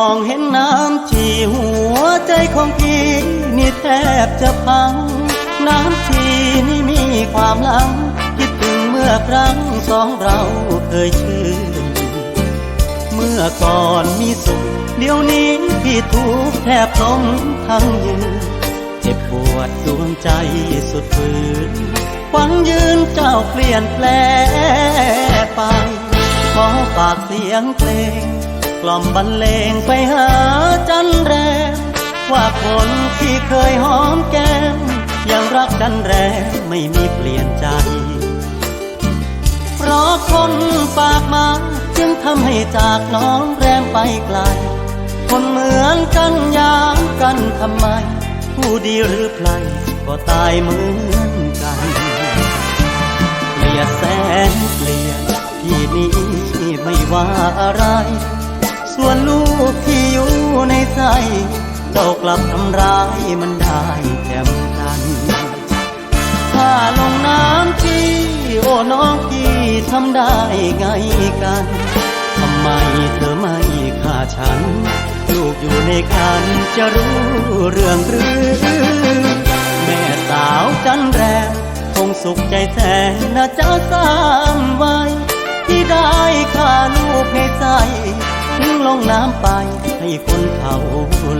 องเห็นน้ำชีหัวใจของพี่นี่แทบจะพัง น้ำชีนี่มีความหลัง คิดถึงเมื่อครั้งสองเราเคยชื่นเมื่อก่อนมีสุข เดี๋ยวนี้พี่ทุกข์แทบล้มทั้งยืน เจ็บปวดดวงใจสุดฝืนหวังยืนเจ้าเปลี่ยนแปลไปขอฝากเสียงเพลง กล่อมบรรเลงไปหาจันแรมว่าคนที่เคยหอมแก้มยังรักกันแรงไม่มีเปลี่ยนใจ เพราะคนปากมาจึงทำให้จากน้องแรมไปไกล คนเหมือนกันยามกันทำไม ผู้ดีหรือไพลก็ตายเหมือนกันเกลียดแสนเกลียดพี่นี้ไม่ว่าอะไร ส่วนลูกที่อยู่ในใจเจ้ากลับทำร้ายมันได้แจ่มจันถ้าลงน้ำที่โอ้น้องพี่ทำได้ไงกันทำไมเธอไม่ฆ่าฉัน ลูกอยู่ในคันจะรู้เรื่องหรือ แม่สาวจันแรมคงสุขใจแสนนะเจ้าสามไว้ ที่ได้ฆ่าลูกในใจ ทิ้งลงน้ำไปให้คนเขา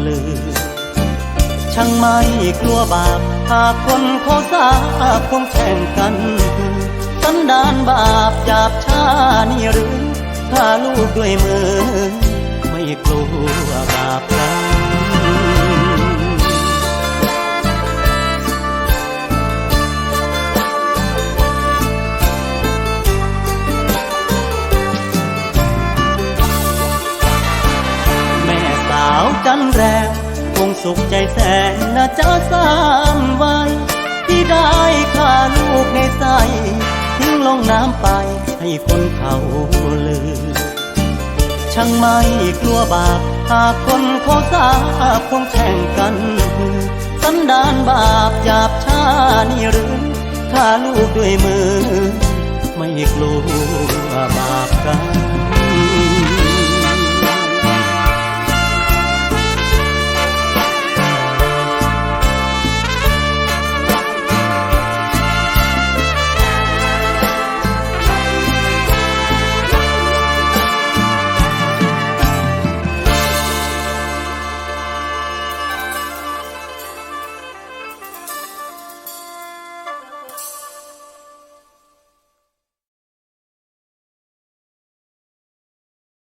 ลือ ช่างไม่กลัวบาปหากคนเขาสาบคงแข่งกันสันดานบาปหยาบช้านี่หรือฆ่าลูกด้วยมือ ไม่กลัวบาปกรรมาวจันแรมคงสุขใจแสนนะจ้าสามไว้ที่ได้ฆ่าลูกในใสทิ้งลงน้ำไปให้คนเขาลือ ช่างไม่กลัวบาปหากคนเขาสาบคงแข่งกันสันดานบาปหยาบช้านี่หรือฆ่าลูกด้วยมือ ไม่กลัว